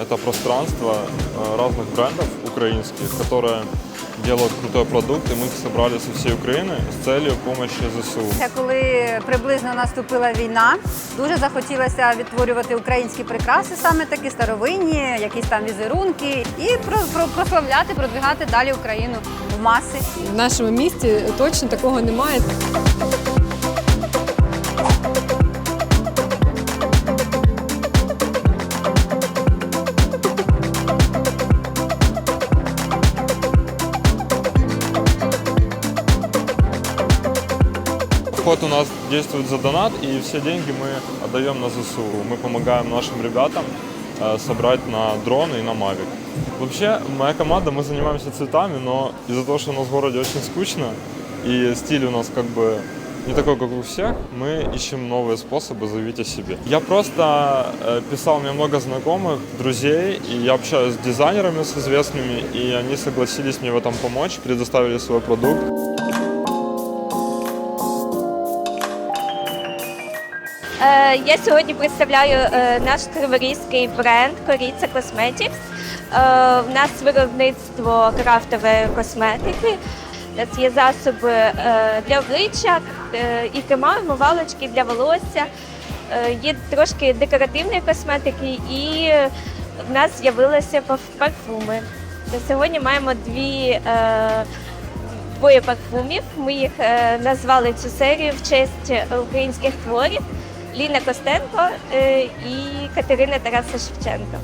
Это пространство э, разных брендов украинских, которые делают крутой продукт, и мы их собрали со всей Украины с целью помощи ЗСУ. Це коли приблизно наступила війна, дуже захотілося відтворювати українські прикраси, саме такі старовинні, якісь там візерунки, і про, про, прославляти, продвигати далі Україну в маси. В нашому місті точно такого немає. Вход у нас действует за донат, и все деньги мы отдаем на ЗСУ. Мы помогаем нашим ребятам э, собрать на дрон и на Мавик. Вообще, моя команда, мы занимаемся цветами, но из-за того, что у нас в городе очень скучно, и стиль у нас как бы не такой, как у всех, мы ищем новые способы заявить о себе. Я просто э, писал, меня много знакомых, друзей, и я общаюсь с дизайнерами, с известными, и они согласились мне в этом помочь, предоставили свой продукт. Я сьогодні представляю е, наш криворізький бренд Коріця Cosmetics. Е, В нас виробництво крафтової косметики. У нас є засоби е, для обличчя е, і крема, умивалочки для волосся. Е, Є трошки декоративної косметики і в нас з'явилися парфуми. Сьогодні маємо дві е, двоє парфумів. Ми їх е, назвали цю серію в честь українських творів. Ліна Костенко е, і Катерина Тараса Шевченка.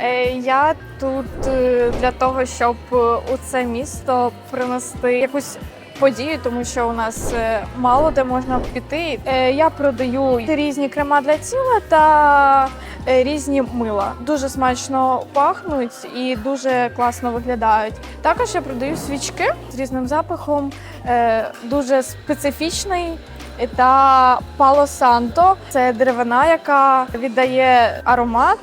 Е, Я тут е, для того, щоб у це місто принести якусь подію, тому що у нас мало де можна піти. Я продаю різні крема для тіла та різні мила. Дуже смачно пахнуть і дуже класно виглядають. Також я продаю свічки з різним запахом, дуже специфічний. Та Пало Санто це деревина, яка віддає аромат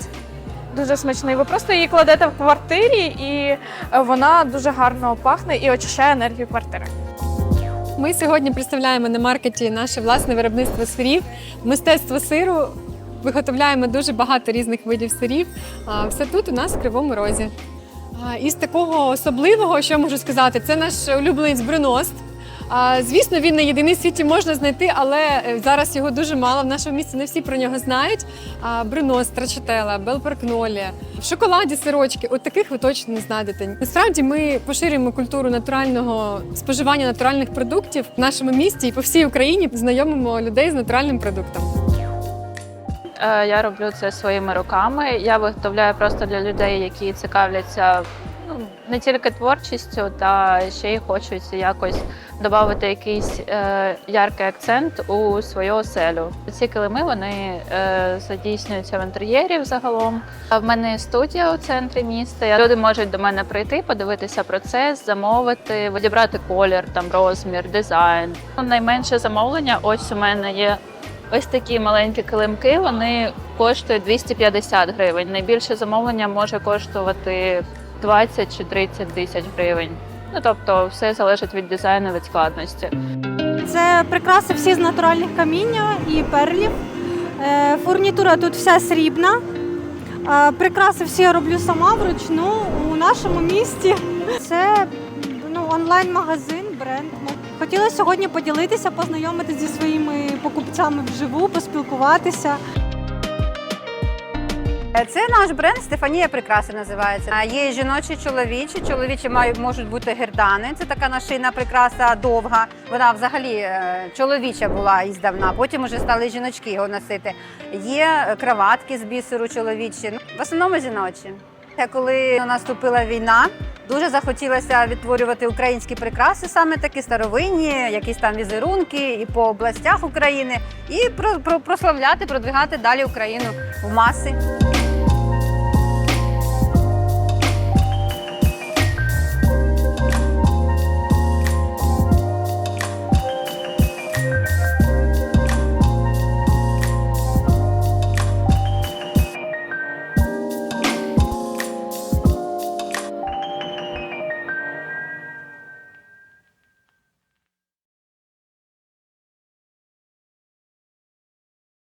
дуже смачний. Ви просто її кладете в квартирі, і вона дуже гарно пахне і очищає енергію квартири. Ми сьогодні представляємо на маркеті наше власне виробництво сирів, мистецтво сиру. Виготовляємо дуже багато різних видів сирів. Все тут у нас в Кривому Розі. Із такого особливого, що я можу сказати, це наш улюбленець Бреност. Звісно, він не єдиний в світі можна знайти, але е, зараз його дуже мало. В нашому місті не всі про нього знають. А, Брюнос, Страчателла, Белперкнолі, в шоколаді сирочки. От таких ви точно не знайдете. Насправді ми поширюємо культуру натурального споживання натуральних продуктів в нашому місті і по всій Україні знайомимо людей з натуральним продуктом. Е, Я роблю це своїми руками. Я виготовляю просто для людей, які цікавляться не тільки творчістю, та ще й хочуть якось додати якийсь е, яркий акцент у свою оселю. Ці килими вони е, задійснюються в інтер'єрі загалом. В мене є студія у центрі міста. Люди можуть до мене прийти, подивитися процес, замовити, відібрати колір, там розмір, дизайн. Ну, Найменше замовлення ось у мене є Ось такі маленькі килимки, вони коштують 250 гривень. Найбільше замовлення може коштувати 20 чи 30 тисяч гривень. Ну тобто, все залежить від дизайну, від складності. Це прикраси всі з натуральних каміння і перлів. Е, Фурнітура тут вся срібна. Прикраси всі я роблю сама вручну у нашому місті. Це ну, онлайн-магазин, бренд. Хотіла сьогодні поділитися, познайомитися зі своїми покупцями вживу, поспілкуватися. Е, Це наш бренд Стефанія Прикраси називається. Є жіночі, чоловічі. Чоловічі мають можуть бути гердани. Це така нашийна прикраса довга. Вона взагалі е, чоловіча була іздавна. Потім вже стали жіночки його носити. Є е, краватки з бісеру чоловічі. Ну, в основному жіночі. Коли наступила війна. Дуже захотілося відтворювати українські прикраси, саме такі старовинні, якісь там візерунки і по областях України, і про, про, прославляти, продвигати далі Україну в маси.